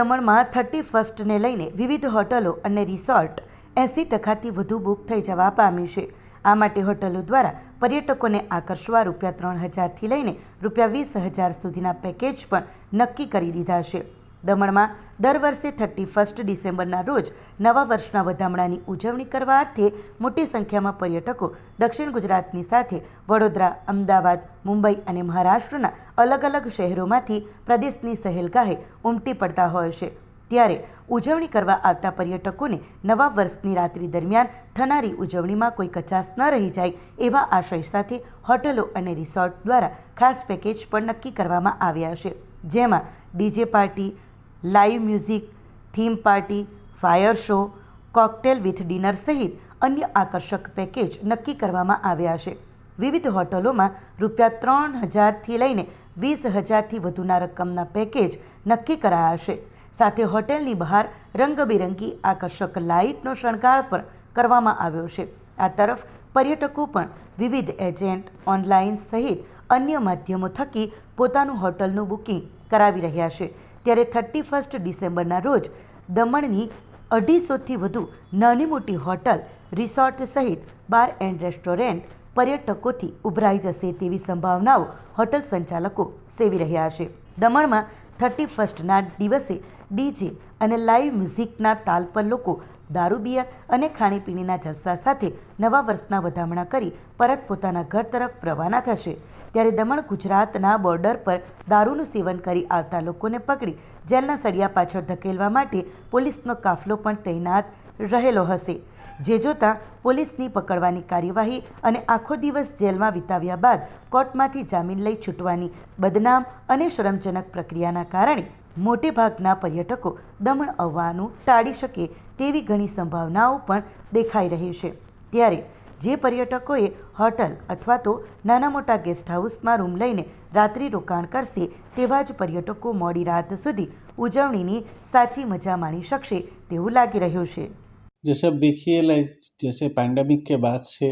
દમણમાં થર્ટી ફર્સ્ટને લઈને વિવિધ હોટલો અને રિસોર્ટ એંસી ટકાથી વધુ બુક થઈ જવા પામ્યું છે. આ માટે હોટલો દ્વારા પર્યટકોને આકર્ષવા રૂપિયા ત્રણ હજારથી લઈને રૂપિયા વીસ હજાર સુધીના પેકેજ પણ નક્કી કરી દીધા છે. દમણમાં દર વર્ષે થર્ટી ફર્સ્ટ ડિસેમ્બરના રોજ નવા વર્ષના વધામણાની ઉજવણી કરવા અર્થે મોટી સંખ્યામાં પર્યટકો દક્ષિણ ગુજરાતની સાથે વડોદરા, અમદાવાદ, મુંબઈ અને મહારાષ્ટ્રના અલગ અલગ શહેરોમાંથી પ્રદેશની સહેલગાહે ઉમટી પડતા હોય છે. ત્યારે ઉજવણી કરવા આવતા પર્યટકોને નવા વર્ષની રાત્રિ દરમિયાન થનારી ઉજવણીમાં કોઈ કચાશ ન રહી જાય એવા આશય સાથે હોટલો અને રિસોર્ટ દ્વારા ખાસ પેકેજ પણ નક્કી કરવામાં આવ્યા છે. જેમાં DJ party, live music, theme party, fire show, cocktail with dinner સહિત અન્ય આકર્ષક પેકેજ નક્કી કરવામાં આવ્યા છે. વિવિધ હોટલોમાં રૂપિયા ત્રણ હજારથી લઈને વીસ હજારથી વધુના રકમના પેકેજ નક્કી કરાયા છે. સાથે હોટેલની બહાર રંગબેરંગી આકર્ષક લાઇટનો શણગાર પણ કરવામાં આવ્યો છે. આ તરફ પર્યટકો પણ વિવિધ એજન્ટ ઓનલાઈન સહિત અન્ય માધ્યમો થકી પોતાનું હોટલનું બુકિંગ કરાવી રહ્યા છે. ત્યારે થર્ટી ફર્સ્ટ ડિસેમ્બરના રોજ દમણની અઢીસોથી વધુ નાની મોટી હોટલ, રિસોર્ટ સહિત બાર એન્ડ રેસ્ટોરન્ટ પર્યટકોથી ઉભરાઈ જશે તેવી સંભાવનાઓ હોટલ સંચાલકો સેવી રહ્યા છે. દમણમાં થર્ટી ફર્સ્ટના દિવસે ડીજે અને લાઈવ મ્યુઝિકના તાલ પર લોકો દારૂ બિયર અને ખાણીપીણીના જલસા સાથે નવા વર્ષના વધામણા કરી પરત પોતાના ઘર તરફ રવાના થશે. ત્યારે દમણ ગુજરાતના બોર્ડર પર દારૂનું સેવન કરી આવતા લોકોને પકડી જેલના સળિયા પાછળ ધકેલવા માટે પોલીસનો કાફલો પણ તૈનાત રહેલો હશે. જે જોતાં પોલીસની પકડવાની કાર્યવાહી અને આખો દિવસ જેલમાં વિતાવ્યા બાદ કોર્ટમાંથી જામીન લઈ છૂટવાની બદનામ અને શરમજનક પ્રક્રિયાના કારણે મોટેભાગના પર્યટકો દમણ આવવાનું ટાળી શકે તેવી ઘણી સંભાવનાઓ પણ દેખાઈ રહી છે. ત્યારે જે પર્યટકોએ હોટલ અથવા તો નાના મોટા ગેસ્ટ હાઉસમાં રૂમ લઈને રાત્રિ રોકાણ કરશે તેવા જ પર્યટકો મોડી રાત સુધી ઉજવણીની સાચી મજા માણી શકશે તેવું લાગી રહ્યું છે. जैसे अब देखिए, लाइक जैसे पैंडेमिक के बाद से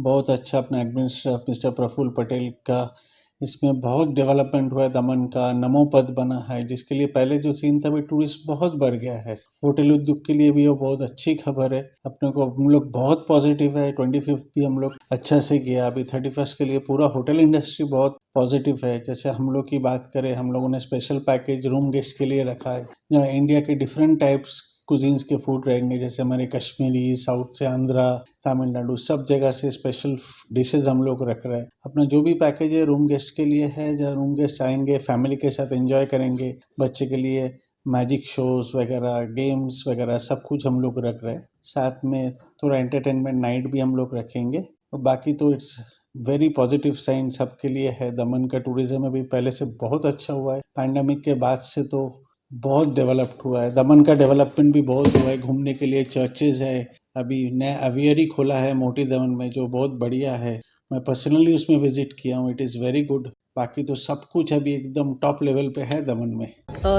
बहुत अच्छा अपना एडमिनिस्ट्रेटर मिस्टर प्रफुल्ल पटेल का इसमें बहुत डेवलपमेंट हुआ है, दमन का नमो पद बना है, जिसके लिए पहले जो सीन था अभी टूरिस्ट बहुत बढ़ गया है। होटल उद्योग के लिए भी वो बहुत अच्छी खबर है। अपने को हम लोग बहुत पॉजिटिव है ट्वेंटी फिफ्थ भी हम लोग अच्छा से गया। अभी थर्टी फ़र्स्ट के लिए पूरा होटल इंडस्ट्री बहुत पॉजिटिव है। जैसे हम लोग की बात करें, हम लोगों ने स्पेशल पैकेज रूम गेस्ट के लिए रखा है, जहाँ इंडिया के डिफरेंट टाइप्स कुजीन्स के फ़ूड रहेंगे जैसे हमारे कश्मीरी साउथ से आंध्रा, तमिलनाडु, सब जगह से स्पेशल डिशेज हम लोग रख रहे हैं। अपना जो भी पैकेज है रूम गेस्ट के लिए है, जहाँ रूम गेस्ट आएँगे फैमिली के साथ एंजॉय करेंगे, बच्चे के लिए मैजिक शोज़ वगैरह गेम्स वगैरह, सब कुछ हम लोग रख रहे हैं। साथ में थोड़ा एंटरटेनमेंट नाइट भी हम लोग रखेंगे। और बाकी तो इट्स वेरी पॉजिटिव साइन सबके लिए है। दमन का टूरिज़्म अभी पहले से बहुत अच्छा हुआ है। पैंडमिक के बाद से तो बहुत डेवलप्ड हुआ है। दमन का डेवलपमेंट भी बहुत हुआ है। घूमने के लिए चर्चेज है। अभी नया अवियरी खोला है मोटी दमन में, जो बहुत बढ़िया है। मैं पर्सनली उसमें विज़िट किया हूँ। इट इज़ वेरी गुड બાકી તો સબ કુછ અભી એકદમ ટોપ લેવલ પે હૈ દમન મેં.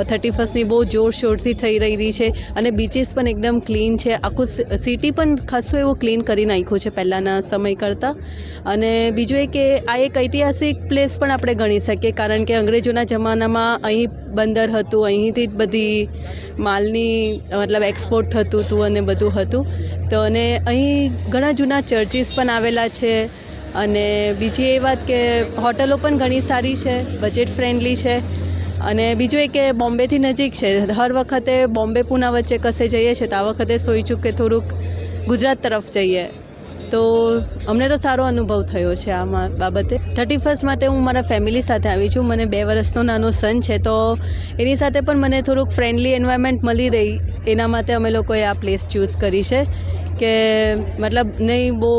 થર્ટી ફર્સ્ટની બહુ જોરશોરથી થઈ રહી છે અને બીચીસ પણ એકદમ ક્લીન છે. આખું સિટી પણ ખાસું એવું ક્લીન કરી નાખ્યું છે પહેલાંના સમય કરતાં. અને બીજું એ કે આ એક ઐતિહાસિક પ્લેસ પણ આપણે ગણી શકીએ કારણ કે અંગ્રેજોના જમાનામાં અહીં બંદર હતું, અહીંથી જ બધી માલની, મતલબ એક્સપોર્ટ થતું હતું અને બધું હતું. તો અને અહીં ઘણા જૂના ચર્ચીસ પણ આવેલા છે. અને બીજી એ વાત કે હોટલો પણ ઘણી સારી છે બજેટ ફ્રેન્ડલી છે. અને બીજું એ કે બોમ્બેથી નજીક છે, હર વખતે બોમ્બે પૂના વચ્ચે કશે જઈએ છીએ તો આ વખતે સોઈચું કે થોડુંક ગુજરાત તરફ જઈએ. તો અમને તો સારો અનુભવ થયો છે આમાં બાબતે. થર્ટી ફર્સ્ટ માટે હું મારા ફેમિલી સાથે આવી છું, મને બે વર્ષનો નાનો સન છે, તો એની સાથે પણ મને થોડુંક ફ્રેન્ડલી એન્વાયરમેન્ટ મળી રહી. એના માટે અમે લોકોએ આ પ્લેસ ચૂઝ કરી છે, કે મતલબ નહીં બહુ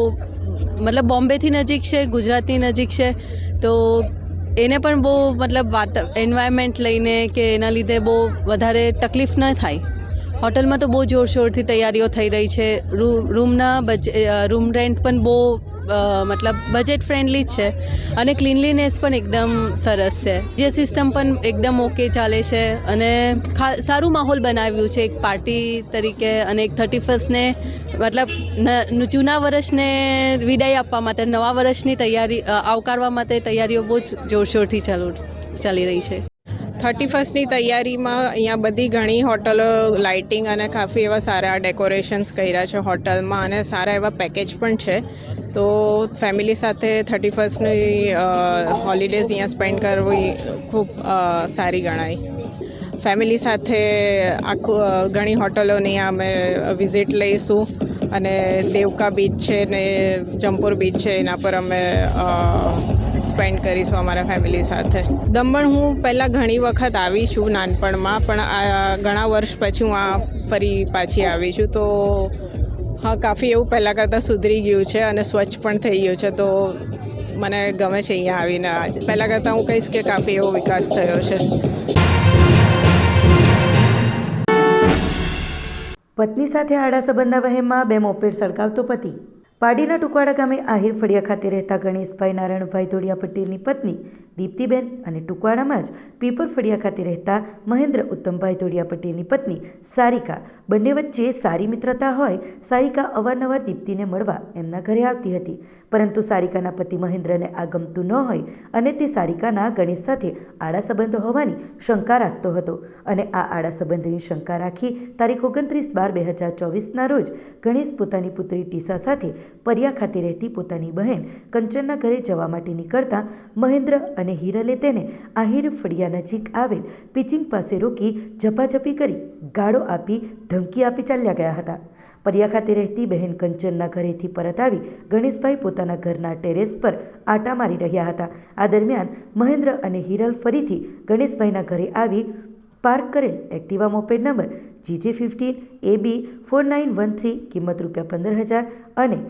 મતલબ બોમ્બેથી નજીક છે, ગુજરાતની નજીક છે, તો એને પણ બહુ મતલબ વાત એન્વાયરમેન્ટ લઈને કે એના લીધે બહુ વધારે તકલીફ ન થાય. હોટલમાં તો બહુ જોરશોરથી તૈયારીઓ થઈ રહી છે રૂમના બજે રૂમ રેન્ટ પણ બહુ મતલબ બજેટ ફ્રેન્ડલી છે. અને ક્લીનલીનેસ પણ એકદમ સરસ છે. જે સિસ્ટમ પણ એકદમ ઓકે ચાલે છે અને સારું માહોલ બનાવ્યું છે. એક પાર્ટી તરીકે અને એક થર્ટી ફર્સ્ટને મતલબ જૂના વર્ષને વિદાય આપવા માટે, નવા વર્ષની તૈયારી આવકારવા માટે તૈયારીઓ બહુ જ જોરશોરથી ચાલુ, ચાલી રહી છે. થર્ટી ફર્સ્ટની તૈયારીમાં અહીંયા બધી ઘણી હોટલો, લાઇટિંગ અને કાફી એવા સારા ડેકોરેશન્સ કર્યા છે હોટલમાં અને સારા એવા પેકેજ પણ છે. તો ફેમિલી સાથે થર્ટી ફર્સ્ટની હોલિડેઝ અહીંયા સ્પેન્ડ કરવી ખૂબ સારી ગણાય. ફેમિલી સાથે આખું ઘણી હોટલોની અમે વિઝિટ લઈશું અને દેવકા બીચ છે ને જમપુર બીચ છે એના પર અમે સ્પેન્ડ કરીશું અમારા ફેમિલી સાથે. દમણ હું પહેલાં ઘણી વખત આવી છું નાનપણમાં, પણ આ ઘણા વર્ષ પછી હું આ ફરી પાછી આવી છું. તો, હા, કાફી એવું પહેલાં કરતાં સુધરી ગયું છે અને સ્વચ્છ પણ થઈ ગયું છે. તો, મને ગમે છે અહીંયા આવીને આજ. પહેલાં કરતાં હું કહીશ કે કાફી એવો વિકાસ થયો છે. પત્ની સાથે આડા સંબંધના વહેમમાં બે મોપેડ સળગાવતો પતિ. પાડીના ટુકવાડા ગામે આહિર ફળિયા ખાતે રહેતા ગણેશભાઈ નારાયણભાઈ ધોળિયા પટેલની પત્ની દીપ્તિબેન અને ટુકવાડામાં જ પીપર ફળિયા ખાતે રહેતા મહેન્દ્ર ઉત્તમભાઈ ધોળિયા પટેલની પત્ની સારિકા બંને વચ્ચે સારી મિત્રતા હોય, સારિકા અવારનવાર દીપ્તિને મળવા એમના ઘરે આવતી હતી. પરંતુ સારિકાના પતિ મહેન્દ્રને આ ગમતું ન હોય અને તે સારિકાના ગણેશ સાથે આડા સંબંધો હોવાની શંકા રાખતો હતો. અને આ આડા સંબંધની શંકા રાખી તારીખ ઓગણત્રીસ બાર બે હજાર ચોવીસના રોજ ગણેશ પોતાની પુત્રી ટીસા સાથે પરિયા ખાતે રહેતી પોતાની બહેન કંચનના ઘરે જવા માટે નીકળતા મહેન્દ્ર અને હિરલે તેને આહિર ફળિયા નજીક આવેલ પિચિંગ પાસે રોકી ઝપાઝપી કરી ગાળો આપી ધમકી આપી ચાલ્યા ગયા હતા. પરિયા ખાતે રહેતી બહેન કંચનના ઘરેથી પરત આવી ગણેશભાઈ પોતાના ઘરના ટેરેસ પર આટા મારી રહ્યા હતા. આ દરમિયાન મહેન્દ્ર અને હિરલ ફરીથી ગણેશભાઈના ઘરે આવી પાર્ક કરેલ Activa moped number GJ fifteen A B four nine one three કિંમત રૂપિયા પંદર હજાર અને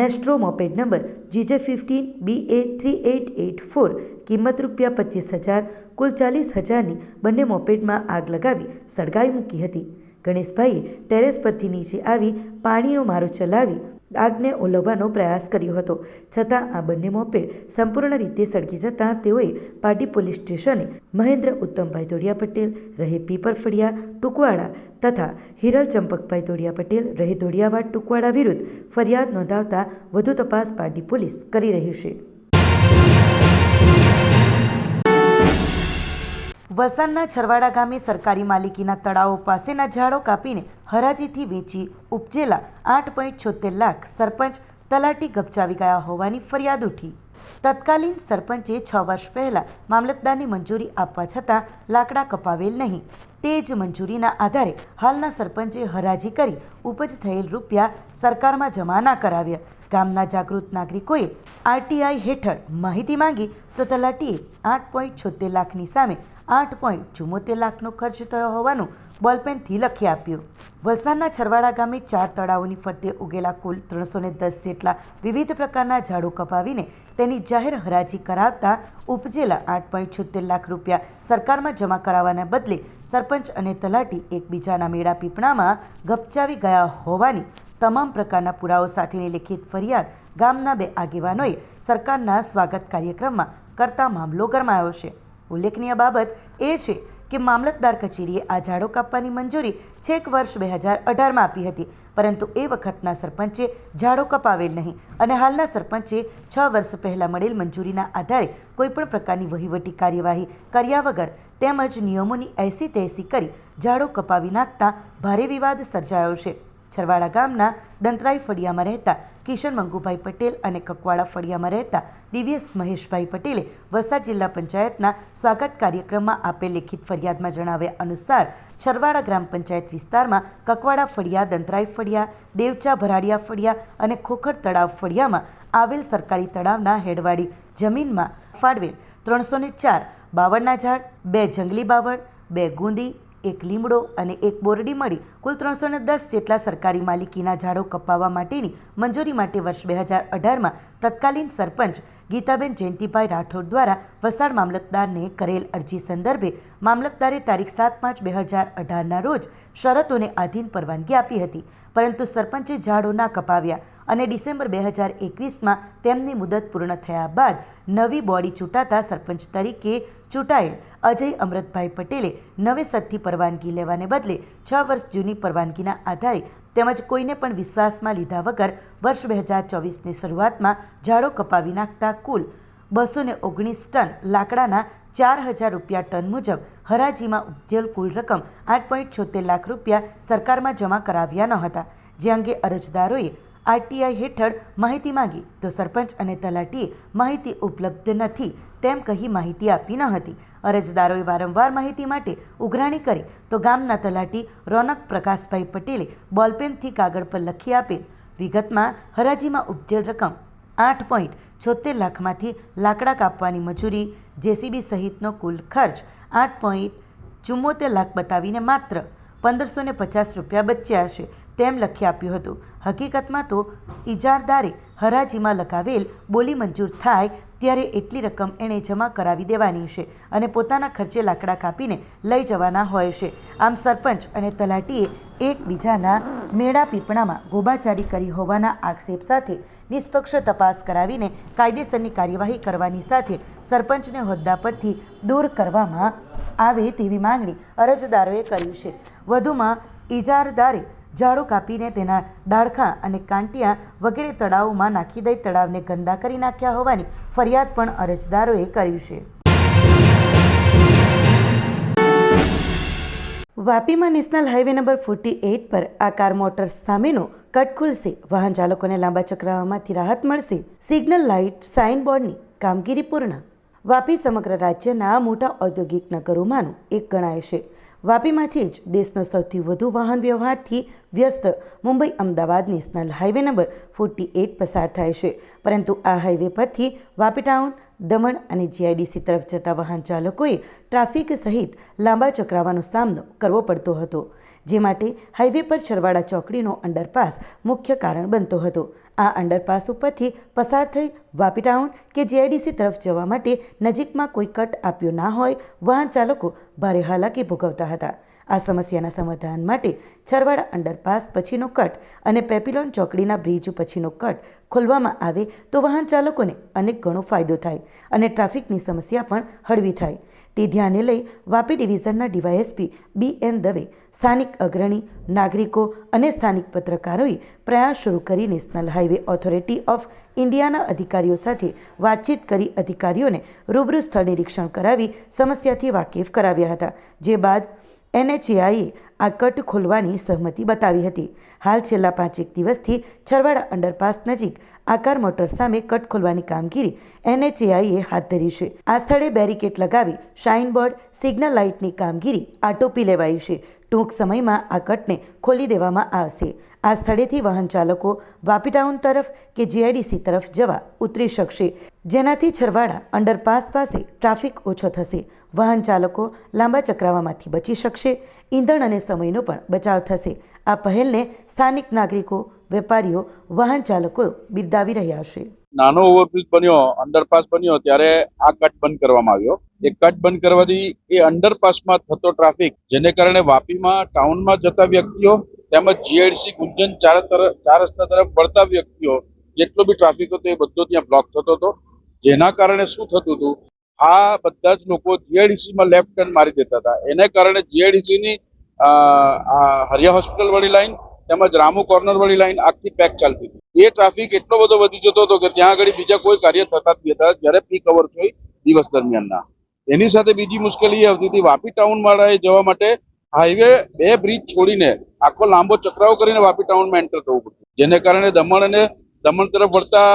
Maestro moped number GJ fifteen B A three eight eight four કિંમત રૂપિયા પચીસ હજાર, કુલ ચાલીસ હજારની બંને મોપેડમાં આગ લગાવી સળગાવી મૂકી હતી. ગણેશભાઈએ ટેરેસ પરથી નીચે આવી પાણીનો મારો ચલાવી આગને ઓલવવાનો પ્રયાસ કર્યો હતો. છતાં આ બંને મોપેડ સંપૂર્ણ રીતે સળગી જતાં તેઓએ પાટી પોલીસ સ્ટેશને મહેન્દ્ર ઉત્તમભાઈ દોડિયા પટેલ, રહે પીપર ફળિયા ટુકવાડા તથા હિરલ ચંપકભાઈ દોડિયા પટેલ, રહે દોડિયાવાડ ટુકવાડા વિરુદ્ધ ફરિયાદ નોંધાવતા વધુ તપાસ પાટી પોલીસ કરી રહી છે. વલસાડના છરવાડા ગામે સરકારી માલિકીના તળાવો પાસેના ઝાડો કાપીને હરાજીથી વેચી ઉપજેલા આઠ પોઈન્ટ છોતેર લાખ સરપંચ તલાટી ગપચાવી ગયા હોવાની ફરિયાદ ઉઠી. તત્કાલીન સરપંચે છ વર્ષ પહેલાં મામલતદારની મંજૂરી આપવા છતાં લાકડા કપાવેલ નહીં. તે જ મંજૂરીના આધારે હાલના સરપંચે હરાજી કરી ઉપજ થયેલ રૂપિયા સરકારમાં જમા ના કરાવ્યા. ગામના જાગૃત નાગરિકોએ આરટીઆઈ હેઠળ માહિતી માંગી તો તલાટીએ આઠ પોઈન્ટ છોતેર લાખની સામે આઠ પોઈન્ટ ચુમ્મોતેર લાખનો ખર્ચ થયો હોવાનું બોલપેનથી લખી આપ્યું. વલસાડના છરવાડા ગામે ચાર તળાવોની ફરતે ઉગેલા કુલ ત્રણસો ને દસ જેટલા વિવિધ પ્રકારના ઝાડો કપાવીને તેની જાહેર હરાજી કરાવતા ઉપજેલા આઠ પોઈન્ટ છોતેર લાખ રૂપિયા સરકારમાં જમા કરાવવાના બદલે સરપંચ અને તલાટી એકબીજાના મેળા પીપણામાં ગપચાવી ગયા હોવાની તમામ પ્રકારના પુરાવો સાથેની લેખિત ફરિયાદ ગામના બે આગેવાનોએ સરકારના સ્વાગત કાર્યક્રમમાં કરતા મામલો ગરમાયો છે. ઉલ્લેખનીય બાબત એ છે કે મામલતદાર કચેરીએ આ ઝાડો કાપવાની મંજૂરી છેક વર્ષ બે હજાર અઢારમાં આપી હતી. પરંતુ એ વખતના સરપંચે ઝાડો કપાવેલ નહીં અને હાલના સરપંચે છ વર્ષ પહેલાં મળેલ મંજૂરીના આધારે કોઈપણ પ્રકારની વહીવટી કાર્યવાહી કર્યા વગર તેમજ નિયમોની એસી તેસી કરી ઝાડો કપાવી નાખતા ભારે વિવાદ સર્જાયો છે. છરવાડા ગામના દંતરાઈ ફળિયામાં રહેતા કિશન મંગુભાઈ પટેલ અને કકવાડા ફળિયામાં રહેતા દિવ્યેશ મહેશભાઈ પટેલે વલસાડ જિલ્લા પંચાયતના સ્વાગત કાર્યક્રમમાં આપેલ લેખિત ફરિયાદમાં જણાવ્યા અનુસાર, છરવાડા ગ્રામ પંચાયત વિસ્તારમાં કકવાડા ફળિયા, દંતરાઈ ફળિયા, દેવચા ભરાડિયા ફળિયા અને ખોખર તળાવ ફળિયામાં આવેલ સરકારી તળાવના હેડવાડી જમીનમાં ફાળવેલ ત્રણસો ચાર બાવળના ઝાડ, બે જંગલી બાવળ, બે ગુંદી એક લીમડો અને એક બોરડી મળી કુલ ત્રણસો ને દસ જેટલા સરકારી માલિકીના ઝાડો કપાવવા માટેની મંજૂરી માટે વર્ષ બે હજાર અઢારમાં તત્કાલીન સરપંચ ગીતાબેન જયંતિભાઈ રાઠોડ દ્વારા વસાડ મામલતદારને કરેલ અરજી સંદર્ભે મામલતદારે તારીખ સાત પાંચ બે હજાર અઢારના રોજ શરતોને આધીન પરવાનગી આપી હતી. પરંતુ સરપંચે ઝાડો ના કપાવ્યા અને ડિસેમ્બર બે હજાર એકવીસમાં તેમની મુદત પૂર્ણ થયા બાદ નવી બોડી ચૂંટાતા સરપંચ તરીકે ચૂંટાયેલ અજય અમૃતભાઈ પટેલે નવેસરથી પરવાનગી લેવાને બદલે છ વર્ષ જૂની પરવાનગીના આધારે તેમજ કોઈને પણ વિશ્વાસમાં લીધા વગર વર્ષ બે હજાર ચોવીસની શરૂઆતમાં ઝાડો કપાવી નાખતા કુલ બસો ને ઓગણીસ ટન લાકડાના ચાર હજાર રૂપિયા ટન મુજબ હરાજીમાં ઉપજેલ કુલ રકમ આઠ પોઈન્ટ છોતેર લાખ રૂપિયા સરકારમાં જમા કરાવ્યા ન હતા. જે અંગે અરજદારોએ આરટીઆઈ હેઠળ માહિતી માંગી. તો સરપંચ અને તલાટીએ માહિતી ઉપલબ્ધ નથી તેમ કહી માહિતી આપી ન હતી. અરજદારોએ વારંવાર માહિતી માટે ઉઘરાણી કરી. તો ગામના તલાટી રોનક પ્રકાશભાઈ પટેલે બોલપેનથી કાગળ પર લખી આપેલ, વિગતમાં હરાજીમાં ઉપજેલ રકમ આઠ પોઈન્ટ છોતેર લાખમાંથી લાકડા કાપવાની મજૂરી, જેસીબી સહિતનો કુલ ખર્ચ આઠ પોઈન્ટ ચુમ્મોતેર લાખ બતાવીને માત્ર પંદરસો પચાસ રૂપિયા બચ્યા છે. તેમ લખી આપ્યું હતું. હકીકતમાં તો ઇજારદારે હરાજીમાં લગાવેલ બોલી મંજૂર થાય ત્યારે એટલી રકમ એણે જમા કરાવી દેવાની છે અને પોતાના ખર્ચે લાકડા કાપીને લઈ જવાના હોય છે. આમ સરપંચ અને તલાટીએ એકબીજાના મેળા પીપણામાં ગોબાચારી કરી હોવાના આક્ષેપ સાથે નિષ્પક્ષ તપાસ કરાવીને કાયદેસરની કાર્યવાહી કરવાની સાથે સરપંચને હોદ્દા પરથી દૂર કરવામાં આવે તેવી માંગણી અરજદારોએ કરી છે. વધુમાં ઇજારદારે ઝાડુ કાપીને તેના ડાળખા અને કાંટિયા વગેરે તળાવમાં નાખી દઈ તળાવને ગંદા કરી નાખ્યા હોવાની ફરિયાદ પણ અરજદારોએ કરી છે. વાપીમાં national highway number forty eight પર આ કાર મોટર્સ સામેનો કટ ખુલશે. વાહન ચાલકોને લાંબા ચક્રાવામાંથી રાહત મળશે. સિગ્નલ લાઇટ સાઇન બોર્ડની કામગીરી પૂર્ણ. વાપી સમગ્ર રાજ્યના મોટા ઔદ્યોગિક નગરોમાંનું એક ગણાય છે. વાપીમાંથી જ દેશનો સૌથી વધુ વાહન વ્યવહારથી વ્યસ્ત Mumbai Ahmedabad national highway number forty eight પસાર થાય છે. પરંતુ આ હાઈવે પરથી વાપી ટાઉન, દમણ અને જીઆઈડીસી તરફ જતા વાહન ચાલકોએ ટ્રાફિક સહિત લાંબા ચક્રાવાનો સામનો કરવો પડતો હતો, જે માટે હાઈવે પર છરવાડા ચોકડીનો અંડરપાસ મુખ્ય કારણ બનતો હતો. આ અંડરપાસ ઉપરથી પસાર થઈ વાપી ટાઉન કે જીઆઈડીસી તરફ જવા માટે નજીકમાં કોઈ કટ આપ્યો ના હોય, વાહન ચાલકો ભારે હાલાકી ભોગવતા હતા. આ સમસ્યાના સમાધાન માટે છરવાડા અંડરપાસ પછીનો કટ અને પેપિલોન ચોકડીના બ્રિજ પછીનો કટ ખોલવામાં આવે તો વાહન ચાલકોને અનેક ગણો ફાયદો થાય અને ટ્રાફિકની સમસ્યા પણ હળવી થાય. તે ધ્યાને લઈ વાપી ડિવિઝનના ડીવાયએસપી બી એન દવે, સ્થાનિક અગ્રણી, નાગરિકો અને સ્થાનિક પત્રકારોએ પ્રયાસ શરૂ કરી નેશનલ હાઈવે ઓથોરિટી ઓફ ઇન્ડિયાના અધિકારીઓ સાથે વાતચીત કરી અધિકારીઓને રૂબરૂ સ્થળ નિરીક્ષણ કરાવી સમસ્યાથી વાકેફ કરાવ્યા હતા, જે બાદ એનએચએઆઈએ આ કટ ખોલવાની સહમતિ બતાવી હતી. હાલ છેલ્લા પાંચેક દિવસથી છરવાડા અંડરપાસ નજીક આકાર મોટર સામે કટ ખોલવાની કામગીરી એનએચએઆઈએ હાથ ધરી છે. આ સ્થળે બેરિકેટ લગાવી શાઇન બોર્ડ સિગ્નલ લાઇટની કામગીરી આટોપી લેવાઈ છે. ટૂંક સમયમાં આ કટને ખોલી દેવામાં આવશે. આ સ્થળેથી વાહન ચાલકો વાપી ટાઉન તરફ કે જીઆઈડીસી તરફ જવા ઉતરી શકશે. જેનાથી છરવાડા અંડરપાસ પાસે ટ્રાફિક ઓછો થશે. વાહન ચાલકો લાંબા ચક્રાવામાંથી બચી શકશે. ઈંધણ અને સમયનો પણ બચાવ થશે. આ પહેલને સ્થાનિક નાગરિકો, વેપારીઓ, વાહન ચાલકો બિરદાવી રહ્યા છે. નાનો ઓવરબ્રિજ બન્યો અંડરપાસ બન્યો, ત્યારે આ કટ બંધ કરવામાં આવ્યો. એ કટ બંધ કરવાથી એ અંડરપાસમાં થતો ટ્રાફિક જેને કારણે વાપીમાં ટાઉનમાં જતા વ્યક્તિઓ તેમજ જીઆઈડીસી ગુંજન ચાર તરફ ચાર રસ્તા તરફ વળતા વ્યક્તિઓ, જેટલો બી ટ્રાફિક હતો એ બધો ત્યાં બ્લોક થતો હતો. જેના કારણે શું થતું હતું? આ બધા જ લોકો જીઆઈડીસીમાં લેફ્ટ ટર્ન મારી દેતા હતા. એને કારણે જીઆઈડીસીની હરિયા હોસ્પિટલ વાળી લાઈન તેમજ રામુ કોર્નર વાળી લાઈન આખી પેક ચાલતી એ ટ્રાફિક એટલો બધો વધી જતો હતો કે ત્યાં આગળ બીજા કોઈ કાર્ય થતા જ હતા. જ્યારે પીક અવર્સ હોય દિવસ દરમિયાનના. એની સાથે બીજી મુશ્કેલી એ આવતી હતી. વાપી ટાઉન વાળાએ જવા માટે હાઈવે બે બ્રિજ છોડીને આખો લાંબો ચક્રાવ કરીને વાપી ટાઉનમાં એન્ટર થવું પડતું. જેને કારણે દમણ અને દમણ તરફ વળતા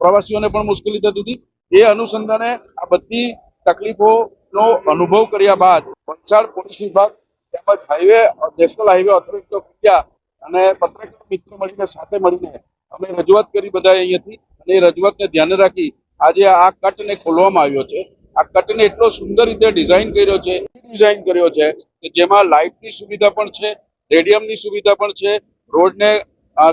પ્રવાસીઓને પણ મુશ્કેલી થતી હતી. એ અનુસંધાને આ બધી તકલીફોનો અનુભવ કર્યા બાદ વલસાડ પોલીસ વિભાગ તેમજ highway national highway authority of India અને પત્રકાર મિત્રો મળીને સાથે મળીને અમે રજૂઆત કરી બધા અહીંયાથી અને એ રજૂઆતને ધ્યાને રાખી આજે આ કટને ખોલવામાં આવ્યો છે. આ કટને એટલો સુંદર રીતે ડિઝાઇન કર્યો છે ડિઝાઇન કર્યો છે કે જેમાં લાઇટની સુવિધા પણ છે રેડિયમની સુવિધા પણ છે, રોડને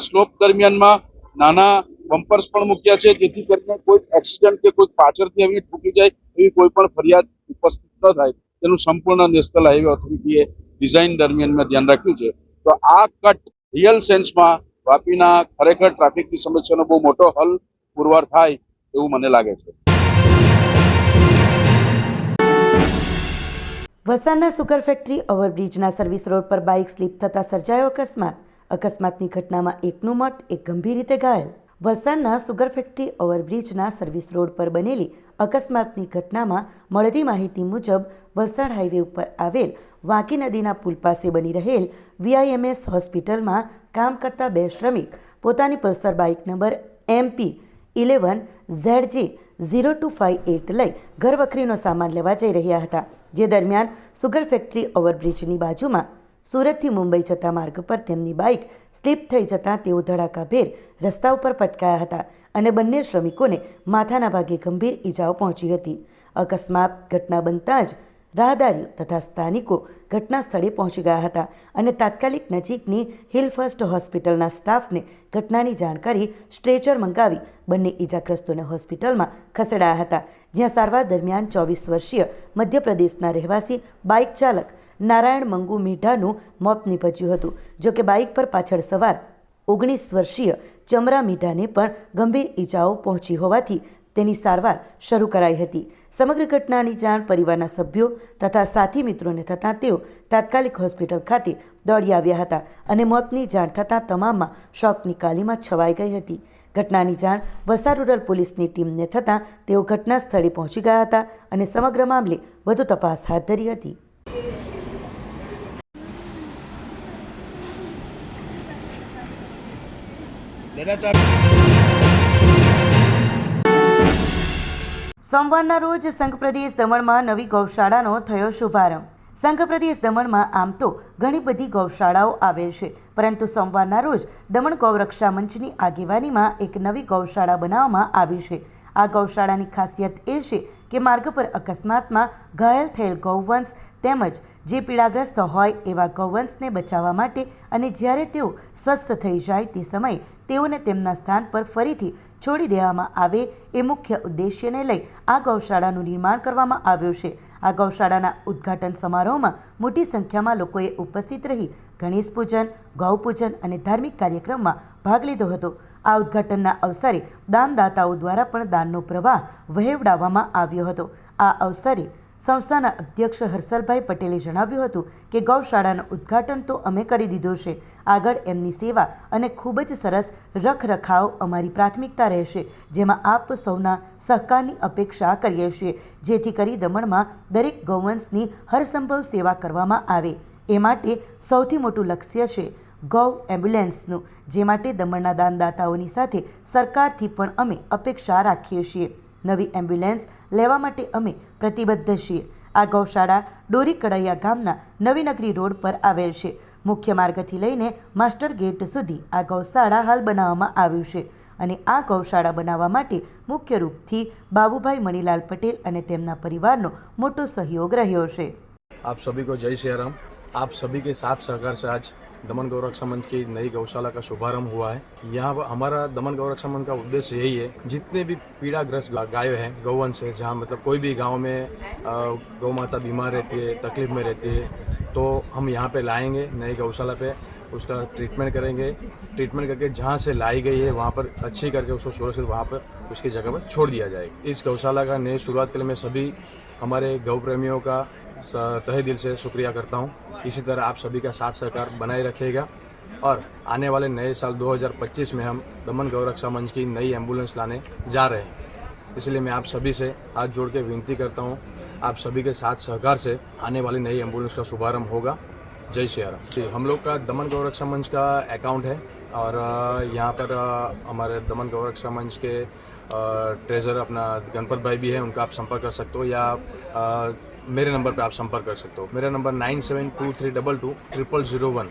સ્લોપ દરમિયાનમાં નાના બમ્પર્સ પણ મૂક્યા છે, જેથી કરીને કોઈ એક્સિડન્ટ કે કોઈ પાછળથી આવી ઠૂકી જાય એવી કોઈ પણ ફરિયાદ ઉપસ્થિત ન થાય. તેનું સંપૂર્ણ નેશનલ હાઈવે ઓથોરિટીએ ડિઝાઇન દરમિયાનમાં ધ્યાન રાખ્યું છે. તો આ કટ રિયલ સેન્સમાં વાપીના ખરેખર ટ્રાફિકની સમસ્યાનો બહુ મોટો હલ પુરવાર થાય એવું મને લાગે છે. વલસાડના સુગર ફેક્ટરી ઓવરબ્રિજના સર્વિસ રોડ પર બાઇક સ્લીપ થતાં સર્જાયો અકસ્માત. અકસ્માતની ઘટનામાં એકનું મોત, એક ગંભીર રીતે ઘાયલ. વલસાડના સુગર ફેક્ટરી ઓવરબ્રિજના સર્વિસ રોડ પર બનેલી અકસ્માતની ઘટનામાં મળતી માહિતી મુજબ વલસાડ હાઈવે ઉપર આવેલ વાંકી નદીના પુલ પાસે બની રહેલ વીઆઈએમએસ હોસ્પિટલમાં કામ કરતા બે શ્રમિક પોતાની Pulsar bike number MP eleven Z J zero two five eight લઈ ઘરવખરીનો સામાન લેવા જઈ રહ્યા હતા, જે દરમિયાન સુગર ફેક્ટરી ઓવરબ્રિજની બાજુમાં સુરતથી મુંબઈ જતા માર્ગ પર તેમની બાઇક સ્લીપ થઈ જતાં તેઓ ધડાકાભેર રસ્તા ઉપર પટકાયા હતા અને બંને શ્રમિકોને માથાના ભાગે ગંભીર ઈજાઓ પહોંચી હતી. અકસ્માત ઘટના બનતા જ રાહદારીઓ તથા સ્થાનિકો ઘટના સ્થળે પહોંચી ગયા હતા અને તાત્કાલિક નજીકની હિલ ફર્સ્ટ હોસ્પિટલના સ્ટાફને ઘટનાની જાણકારી સ્ટ્રેચર મંગાવી બંને ઈજાગ્રસ્તોને હોસ્પિટલમાં ખસેડાયા હતા, જ્યાં સારવાર દરમિયાન ચોવીસ વર્ષીય મધ્યપ્રદેશના રહેવાસી બાઇક ચાલક નારાયણ મંગુ મીઢાનું મોત નીપજ્યું હતું જોકે બાઇક પર પાછળ સવાર ઓગણીસ વર્ષીય ચમરા મીઢાને પણ ગંભીર ઈજાઓ પહોંચી હોવાથી તેની સારવાર શરૂ કરાઈ હતી. સમગ્ર ઘટનાની જાણ પરિવારના સભ્યો તથા સાથી મિત્રોને થતાં તેઓ તાત્કાલિક હોસ્પિટલ ખાતે દોડી આવ્યા હતા અને મોતની જાણ થતાં તમામમાં શોકની કાલીમાં છવાઈ ગઈ હતી. ઘટનાની જાણ વસા રૂરલ પોલીસની ટીમને થતાં તેઓ ઘટના સ્થળે પહોંચી ગયા હતા અને સમગ્ર મામલે વધુ તપાસ હાથ ધરી હતી. સોમવારના રોજ સંઘ પ્રદેશ દમણમાં નવી ગૌશાળાનો થયો શુભારંભ. સંઘ પ્રદેશ દમણમાં આમ તો ઘણી બધી ગૌશાળાઓ આવેલ છે, પરંતુ સોમવારના રોજ દમણ ગૌરક્ષા મંચની આગેવાનીમાં એક નવી ગૌશાળા બનાવવામાં આવી છે. આ ગૌશાળાની ખાસિયત એ છે કે માર્ગ પર અકસ્માતમાં ઘાયલ થયેલ ગૌવંશ તેમજ જે પીડાગ્રસ્ત હોય એવા ગૌવંશને બચાવવા માટે અને જ્યારે તેઓ સ્વસ્થ થઈ જાય તે સમયે તેઓને તેમના સ્થાન પર ફરીથી છોડી દેવામાં આવે એ મુખ્ય ઉદ્દેશ્યને લઈ આ ગૌશાળાનું નિર્માણ કરવામાં આવ્યું છે. આ ગૌશાળાના ઉદ્ઘાટન સમારોહમાં મોટી સંખ્યામાં લોકોએ ઉપસ્થિત રહી ગણેશ પૂજન ગૌપૂજન અને ધાર્મિક કાર્યક્રમમાં ભાગ લીધો હતો. આ ઉદ્ઘાટનના અવસરે દાનદાતાઓ દ્વારા પણ દાનનો પ્રવાહ વહેવડાવવામાં આવ્યો હતો. આ અવસરે સંસ્થાના અધ્યક્ષ હર્ષલભાઈ પટેલે જણાવ્યું હતું કે ગૌશાળાનું ઉદ્ઘાટન તો અમે કરી દીધું છે. આગળ એમની સેવા અને ખૂબ જ સરસ રખરખાવ અમારી પ્રાથમિકતા રહેશે, જેમાં આપ સૌના સહકારની અપેક્ષા કરીએ છીએ, જેથી કરી દમણમાં દરેક ગૌવંશની હરસંભવ સેવા કરવામાં આવે. એ માટે સૌથી મોટું લક્ષ્ય છે ગૌ એમ્બ્યુલન્સનું, જે માટે દમણના દાનદાતાઓની સાથે સરકારથી પણ અમે અપેક્ષા રાખીએ છીએ. નવી એમ્બ્યુલન્સ લેવા માટે અમે પ્રતિબદ્ધ છીએ. આ ગૌશાળા ડોરી કડૈયા ગામના નવીનગરી રોડ પર આવેલ છે. મુખ્ય માર્ગથી લઈને માસ્ટર ગેટ સુધી આ ગૌશાળા હાલ બનાવવામાં આવ્યું છે અને આ ગૌશાળા બનાવવા માટે મુખ્ય રૂપથી બાબુભાઈ મણિલાલ પટેલ અને તેમના પરિવારનો મોટો સહયોગ રહ્યો છે. આપ સભી કો જય શ્રી રામ. આપ સભી કે સાથ સહકાર સાથ आज गौ रक्षा मंच की नई गौशाला का शुभारंभ हुआ है। यहाँ हमारा दमन गौ रक्षा मंच का उद्देश्य यही है, जितने भी पीड़ाग्रस्त गायों हैं गौवंश है जहाँ मतलब कोई भी गाँव में गौ माता बीमार रहती है, तकलीफ़ में रहती है तो हम यहाँ पे लाएँगे नई गौशाला पे। उसका ट्रीटमेंट करेंगे। ट्रीटमेंट करके जहाँ से लाई गई है, वहाँ पर अच्छी करके उसको सुरक्षित वहाँ पर उसकी जगह पर छोड़ दिया जाएगा इस गौशाला का नई शुरुआत के लिए मैं सभी हमारे गौ प्रेमियों का तहे दिल से शुक्रिया करता हूँ। इसी तरह आप सभी का साथ सहकार बनाए रखेगा और आने वाले नए साल 2025 में हम दमन गौरक्षा मंच की नई एंबुलेंस लाने जा रहे हैं। इसलिए मैं आप सभी से हाथ जोड़ के विनती करता हूँ, आप सभी के साथ सहकार से आने वाली नई एंबुलेंस का शुभारंभ होगा। जय श्री राम। जी, हम लोग का दमन गौरक्षा मंच का अकाउंट है और यहाँ पर हमारे दमन गौरक्षा मंच के ट्रेजर अपना गणपत भाई भी है, उनका आप संपर्क कर सकते हो या मेरे नंबर पर आप संपर्क कर सकते हो। मेरा number nine seven two three double two, triple zero one.